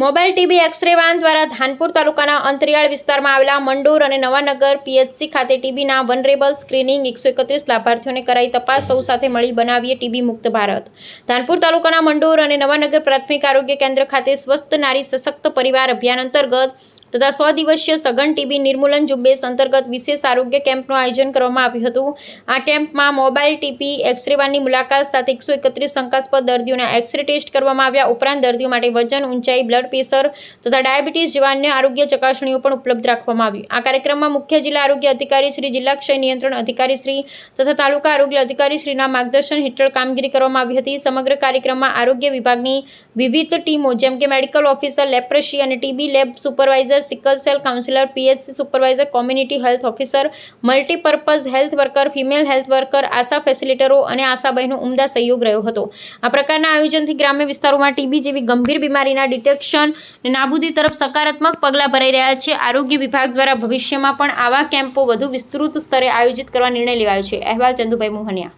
Mobile TB x ray van દ્વારા ધાનપુર તાલુકાના અંતરિયાળ વિસ્તારમાં આવેલા મંડોર અને નવાનગર પીએચસી ખાતે ટીબીના વનરેબલ સ્ક્રીનિંગ એકસો એકત્રીસ લાભાર્થીઓને કરાઈ તપાસ. સૌ સાથે મળી બનાવીએ ટીબી મુક્ત ભારત. ધાનપુર તાલુકાના મંડોર અને નવાનગર પ્રાથમિક આરોગ્ય કેન્દ્ર ખાતે સ્વસ્થ નારી સશક્ત પરિવાર અભિયાન અંતર્ગત તથા સો દિવસીય સઘન ટીબી નિર્મૂલન ઝુંબેશ અંતર્ગત વિશેષ આરોગ્ય કેમ્પનું આયોજન કરવામાં આવ્યું હતું. આ કેમ્પમાં મોબાઈલ ટીપી એક્સરેવાની મુલાકાત સાથે એકસો એકત્રીસ શંકાસ્પદ દર્દીઓના એક્સરે ટેસ્ટ કરવામાં આવ્યા. ઉપરાંત દર્દીઓ માટે વજન, ઊંચાઈ, બ્લડ પ્રેશર તથા ડાયાબિટીસ જેવા અન્ય આરોગ્ય ચકાસણીઓ પણ ઉપલબ્ધ રાખવામાં આવી. આ કાર્યક્રમમાં મુખ્ય જિલ્લા આરોગ્ય અધિકારી શ્રી, જિલ્લા ક્ષય નિયંત્રણ અધિકારી શ્રી તથા તાલુકા આરોગ્ય અધિકારી શ્રીના માર્ગદર્શન હેઠળ કામગીરી કરવામાં આવી હતી. સમગ્ર કાર્યક્રમમાં આરોગ્ય વિભાગની વિવિધ ટીમો જેમ કે મેડિકલ ઓફિસર લેપ્રસી અને TB lab supervisor sickle cell counsellor PHC supervisor community health officer multipurpose health worker female health worker ASHA ફેસિલિટરો અને આશા ઉમદા સહયોગ રહ્યો હતો. આ પ્રકારના આયોજનથી ગ્રામ્ય વિસ્તારોમાં ટીબી જેવી ગંભીર બીમારીના ડિટેક્શન નાબૂદી તરફ સકારાત્મક પગલાં ભરાઈ રહ્યા છે. આરોગ્ય વિભાગ દ્વારા ભવિષ્યમાં પણ આવા કેમ્પો વધુ વિસ્તૃત સ્તરે આયોજિત કરવા નિર્ણય લેવાયો છે. અહેવાલ ચંદુભાઈ મોહનિયા.